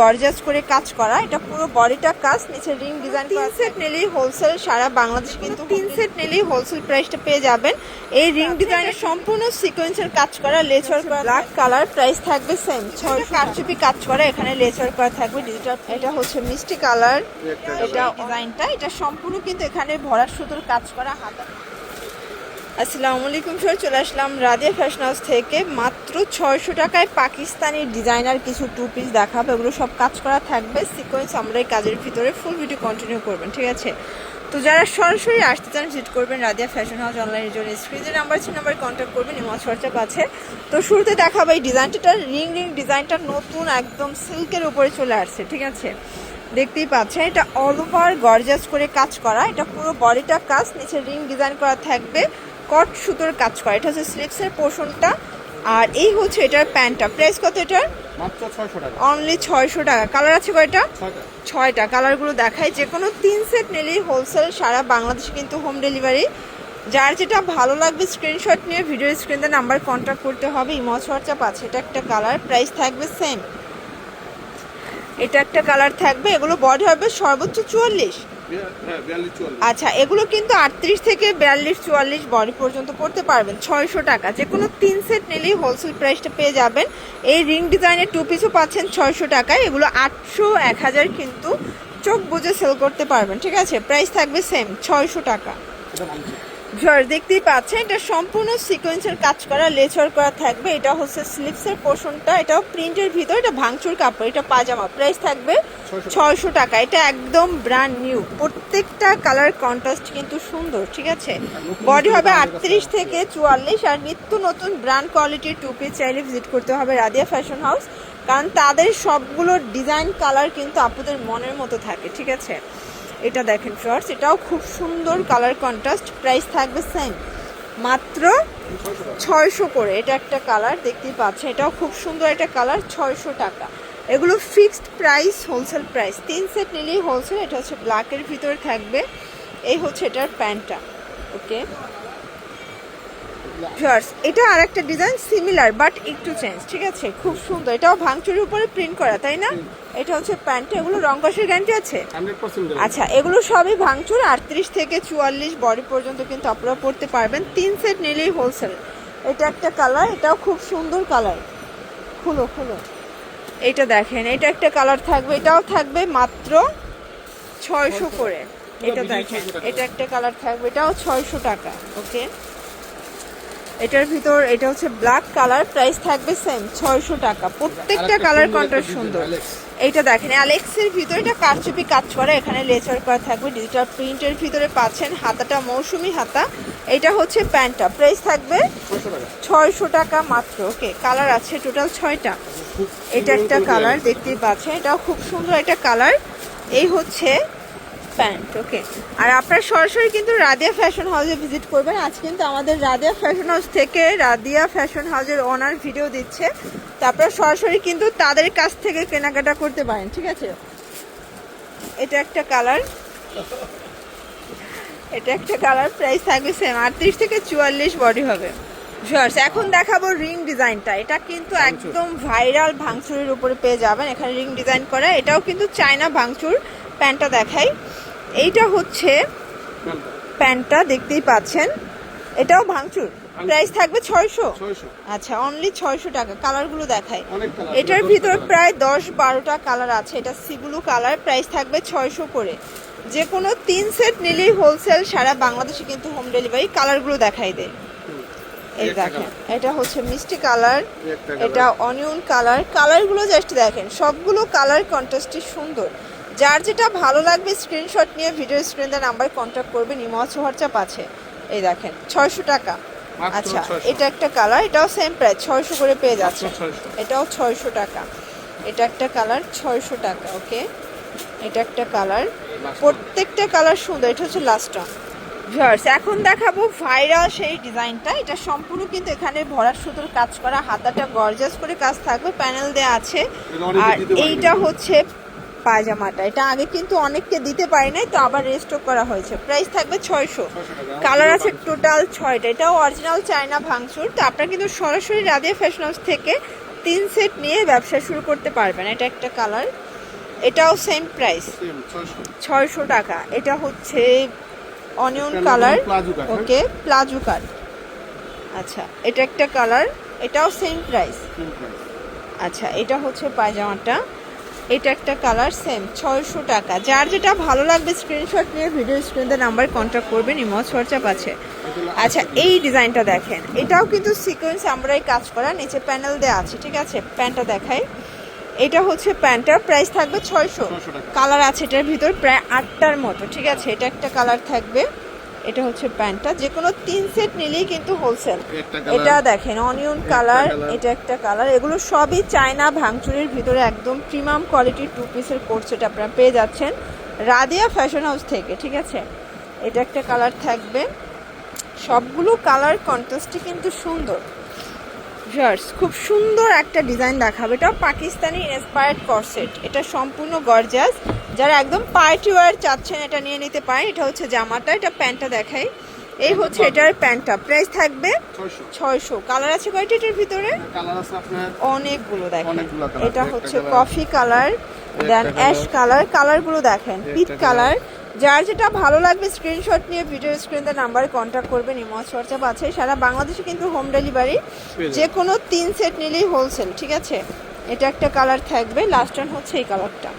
Gorgeous করে কাজ করা। এটা পুরো বডিটা কাজ নিচে রিং ডিজাইন তিন সেট নিলেই হোলসেল সারা বাংলাদেশ কিন্তু তিন সেট নিলেই হোলসেল প্রাইসটা পেয়ে যাবেন। এই রিং ডিজাইনের সম্পূর্ণ সিকোয়েন্সের কাজ করা লেচার করা ব্ল্যাক কালার প্রাইস থাকবে সেম ছয় কারচুপি কাজ করা এখানে লেচার করা থাকবে ডিজিটাল এটা হচ্ছে মিষ্টি কালার এটা ডিজাইনটা এটা সম্পূর্ণ কিন্তু এখানে ভরাট সুতোর কাজ করা হাতা আসসালামু আলাইকুম স্যার চলে আসলাম রাদিয়া ফ্যাশন হাউস থেকে। মাত্র ছয়শো টাকায় পাকিস্তানি ডিজাইনার কিছু টু পিস দেখাবো, এগুলো সব কাজ করা থাকবে সিকোয়েন্স আমরা এই কাজের ভিতরে ফুল ভিডিও কন্টিনিউ করবেন, ঠিক আছে? তো যারা সরাসরি আসতে চান ভিজিট করবেন রাদিয়া ফ্যাশন হাউস অনলাইনের জন্য। স্ক্রিনের নাম্বার আছে নাম্বার কন্ট্যাক্ট করবেন ইমা হোয়াটসঅ্যাপ আছে। তো শুরুতে দেখাবো এই ডিজাইনটা রিং রিং ডিজাইনটা নতুন, একদম সিল্কের উপরে চলে আসছে, ঠিক আছে? দেখতেই পাচ্ছেন এটা অল ওভার গর্জাস করে কাজ করা এটা পুরো বডিটা কাজ নিচে রিং ডিজাইন করা থাকবে কট সুতোর কাজ করা এটা হচ্ছে স্লিপসের পোর্শনটা আর এই হচ্ছে এটার প্যান্টটা প্রাইস কত এটার? মাত্র ছয়শো টাকা। অনলি ছয়শো টাকা কালার আছে কয়টা? ছয়টা। ছয়টা কালারগুলো দেখায় যে কোনো তিন সেট নিলেই হোলসেল সারা বাংলাদেশে কিন্তু হোম ডেলিভারি যার যেটা ভালো লাগবে স্ক্রিনশট নিয়ে ভিডিও স্ক্রিনে নাম্বার কন্ট্যাক্ট করতে হবে ইমো হোয়াটসঅ্যাপ আছে এটা একটা কালার প্রাইস থাকবে সেম এটা একটা কালার থাকবে, এগুলো বডি হবে সর্বোচ্চ চুয়াল্লিশ। আচ্ছা এগুলো কিন্তু আটত্রিশ থেকে বিয়াল্লিশ, চুয়াল্লিশ বডি পর্যন্ত করতে পারবেন, ছয়শো টাকা। যে কোনো তিন সেট নিলেই হোলসেল প্রাইসটা পেয়ে যাবেন। এই রিং ডিজাইনের টু পিসও পাচ্ছেন ছয়শো টাকায়, এগুলো আটশো, এক হাজার কিন্তু চোখ বুঝে সেল করতে পারবেন, ঠিক আছে? প্রাইস থাকবে সেম ছয়শো টাকা। ঝড় দেখতেই পাচ্ছেন এটা সম্পূর্ণ সিকোয়েন্সের কাজ করা লেচার করা থাকবে। এটা হচ্ছে স্লিপসের পোর্শনটা এটাও প্রিন্টের ভিতর এটা ভাঙচুর কাপড় এটা পাজামা প্রাইস থাকবে ছয়শো টাকা। এটা একদম ব্র্যান্ড নিউ প্রত্যেকটা কালার কন্ট্রাস্ট কিন্তু সুন্দর ঠিক আছে? বডি হবে আটত্রিশ থেকে চুয়াল্লিশ আর নিত্য নতুন ব্র্যান্ড কোয়ালিটির টুপি চাইলে ভিজিট করতে হবে রাদিয়া ফ্যাশন হাউস কারণ তাদের সবগুলো ডিজাইন কালার কিন্তু আপুদের মনের মতো থাকে ঠিক আছে? এটা দেখেন ফ্রেন্ডস এটাও খুব সুন্দর কালার কন্ট্রাস্ট, প্রাইস থাকবে সেম। মাত্র ছয়শো করে, এটা একটা কালার, দেখতেই পাচ্ছেন, এটাও খুব সুন্দর একটা কালার, ছয়শো টাকা। এগুলো ফিক্সড প্রাইস, হোলসেল প্রাইস। তিন সেট নিলেই হোলসেল, এটা হচ্ছে ব্ল্যাকের ভিতরে থাকবে, এই হচ্ছে এটার প্যান্টটা, ওকে? ভিউয়ার্স এটা আর একটা ডিজাইন সিমিলার বাট একটু চেঞ্জ ঠিক আছে? খুব সুন্দর। এটাও ভাঙচুরের উপরে প্রিন্ট করা তাই না? এটা হচ্ছে প্যান্টটা এগুলো রং কষের গ্যারান্টি আছে? আচ্ছা এগুলো সবই ভাঙচুর আটত্রিশ থেকে চুয়াল্লিশ বডি পর্যন্ত কিন্তু আপনারা পড়তে পারবেন। তিন সেট নিলেই হোলসেল এটা একটা কালার এটাও খুব সুন্দর কালার খুলো খুলো। এটা দেখেন এটা একটা কালার থাকবে এটাও থাকবে মাত্র ছয়শো করে। এটা দেখেন এটা একটা কালার থাকবে এটাও ছয়শো টাকা ওকে এটার ভিতর এটা হচ্ছে ব্ল্যাক কালার প্রাইস থাকবে সেম ছয়শো টাকা। প্রত্যেকটা কালার কন্ট্রাস্ট সুন্দর। এইটা দেখেন অ্যালেক্সের ভিতরে এটা কারচুপি কাজ করা এখানে লেচার করা থাকবে ডিজিটাল প্রিন্টের ভিতরে পাচ্ছেন হাতাটা মৌসুমি হাতা। এটা হচ্ছে প্যান্টটা প্রাইস থাকবে ছয়শো টাকা মাত্র। ওকে কালার আছে টোটাল ছয়টা। এটা একটা কালার দেখতেই পাচ্ছেন এটাও খুব সুন্দর একটা কালার এই হচ্ছে প্যান্ট ওকে আর আপনারা সরাসরি কিন্তু রাদিয়া ফ্যাশন হাউসে ভিজিট করবেন। আজ কিন্তু আমাদের রাদিয়া ফ্যাশন হাউস থেকে রাদিয়া ফ্যাশন হাউসের ওনার ভিডিও দিচ্ছে। তো আপনারা সরাসরি কিন্তু তাদের কাছ থেকে কেনাকাটা করতে পারেন ঠিক আছে? এটা একটা কালার এটা একটা কালার প্রাইস থাকবে সেম আটত্রিশ থেকে চুয়াল্লিশ বডি হবে। ভিউয়ার্স এখন দেখাবো রিং ডিজাইনটা এটা কিন্তু একদম ভাইরাল ভাঙচুরের উপরে পেয়ে যাবেন। এখানে রিং ডিজাইন করা। এটাও কিন্তু চায়না ভাঙচুর প্যান্টটা দেখাই। এইটা হচ্ছে প্যান্টটা দেখতেই পাচ্ছেন। এটাও ভাঙচুর। প্রাইস থাকবে ছয়শো। আচ্ছা অনলি ছয়শো টাকা। কালারগুলো অনেক এটার ভিতর প্রায় দশ বারোটা কালার আছে। এটা সিগুলু কালার প্রাইস থাকবে ছয়শো করে। যে কোনো তিন সেট নিলেই হোলসেল সারা বাংলাদেশে কিন্তু হোম ডেলিভারি কালারগুলো দেখাই দেয়। এই দেখেন এটা হচ্ছে মিষ্টি কালার এটা অনিয়ন কালার কালারগুলো জাস্ট দেখেন সবগুলো কালার কন্ট্রাস্টই সুন্দর। যার যেটা ভালো লাগবে স্ক্রিনশট নিয়ে ভিডিও স্ক্রিন স্ক্রিনে নাম্বার কন্ট্যাক্ট করবেন ইমচ হোয়াটসঅ্যাপ আছে। এই দেখেন ছয়শো টাকা। আচ্ছা এটা একটা কালার এটাও সেম প্রাইস ছয়শো করে পেয়ে যাচ্ছে। মাত্র 600 এটাও ছয়শো টাকা। এটা একটা কালার ছয়শো টাকা ওকে এটা একটা কালার প্রত্যেকটা কালার সুন্দর এটা হচ্ছে লাস্ট ভিউয়ার্স এখন দেখাবো ভাইরাল সেই ডিজাইনটা এটা সম্পূর্ণ কিন্তু এখানে ভরাট সুতোর কাজ করা হাতাটা গর্জাস করে কাজ থাকবে প্যানেল দেওয়া আছে। আর এইটা হচ্ছে পায়জামাটা। এটা আগে কিন্তু অনেককে দিতে পারি নাই তো আবার রেস্টক করা হয়েছে। প্রাইস থাকবে ছয়শো। কালার আছে টোটাল ছয়টা। এটাও অরিজিনাল চায়না ভাঙচুর। তো আপনারা কিন্তু সরাসরি রাদিয়া ফ্যাশন হাউস থেকে তিন সেট নিয়ে ব্যবসা শুরু করতে পারবেন। এটা একটা কালার এটাও সেম প্রাইস ছয়শো। টাকা। এটা হচ্ছে অনিয়ন কালার হ্যাঁ? ওকে প্লাজো কাট আচ্ছা এটা একটা কালার এটাও সেম প্রাইস আচ্ছা এটা হচ্ছে পায়জামাটা। এটা একটা কালার সেম ছয়শো টাকা। যার যেটা ভালো লাগবে স্ক্রিনশট নিয়ে ভিডিও স্ক্রিনতে নাম্বার কন্ট্যাক্ট করবেন ইমজ হোয়াটসঅ্যাপ আছে। আচ্ছা এই ডিজাইনটা দেখেন। এটাও কিন্তু সিকোয়েন্স আমরাই কাজ করা নিচে প্যানেল দেওয়া আছে ঠিক আছে? প্যান্টটা দেখাই। এটা হচ্ছে প্যান্টটার প্রাইস থাকবে ছয়শো। কালার আছে এটার ভিতর প্রায় আটটার মতো ঠিক আছে? এটা একটা কালার থাকবে। এটা হচ্ছে প্যান্টটা। যে কোনো তিন সেট নিলেই কিন্তু হোলসেল এটা দেখেন অনিয়ন কালার এটা একটা কালার এগুলো সবই চায়না ভাঙচুরের ভিতরে একদম প্রিমিয়াম কোয়ালিটির টু পিসের কোর্স সেট আপনারা পেয়ে যাচ্ছেন রাদিয়া ফ্যাশন হাউস থেকে ঠিক আছে? এটা একটা কালার থাকবে। সবগুলো কালার কন্ট্রাস্টই কিন্তু সুন্দর। জার্স খুব সুন্দর একটা ডিজাইন দেখাবে। এটা পাকিস্তানি ইন্সপায়ার্ড করসেট এটা সম্পূর্ণ গর্জাস যারা একদম পার্টি ওয়ার চাচ্ছেন এটা নিয়ে নিতে পারেন। এটা হচ্ছে জামাটা এটা প্যান্টটা দেখাই। এই হচ্ছে এটার প্যান্টটা। প্রাইস থাকবে ছয়শো। কালার আছে কয়টা এটার ভিতরে? কালার আছে আপনার অনেকগুলো দেখেন এটা হচ্ছে coffee colour then ash colour কালারগুলো দেখেন। পিট কালার যার যেটা ভালো লাগবে স্ক্রিনশট নিয়ে ভিডিও স্ক্রিনে নাম্বারে কন্ট্যাক্ট করবেন ইমজ হোয়াটসঅ্যাপ আছে। সারা বাংলাদেশে কিন্তু হোম ডেলিভারি যে কোনো তিন সেট নিলেই হোলসেল ঠিক আছে? এটা একটা কালার থাকবে লাস্ট টাইম হচ্ছে এই কালারটা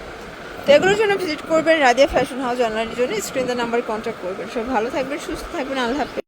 তো এগুলোর জন্য ভিজিট করবেন রাদিয়া ফ্যাশন হাউস অনলাইনের জন্য স্ক্রিন স্ক্রিনে নাম্বারে কন্ট্যাক্ট করবেন। সব ভালো থাকবেন সুস্থ থাকবেন আল্লাহ হাফেজ।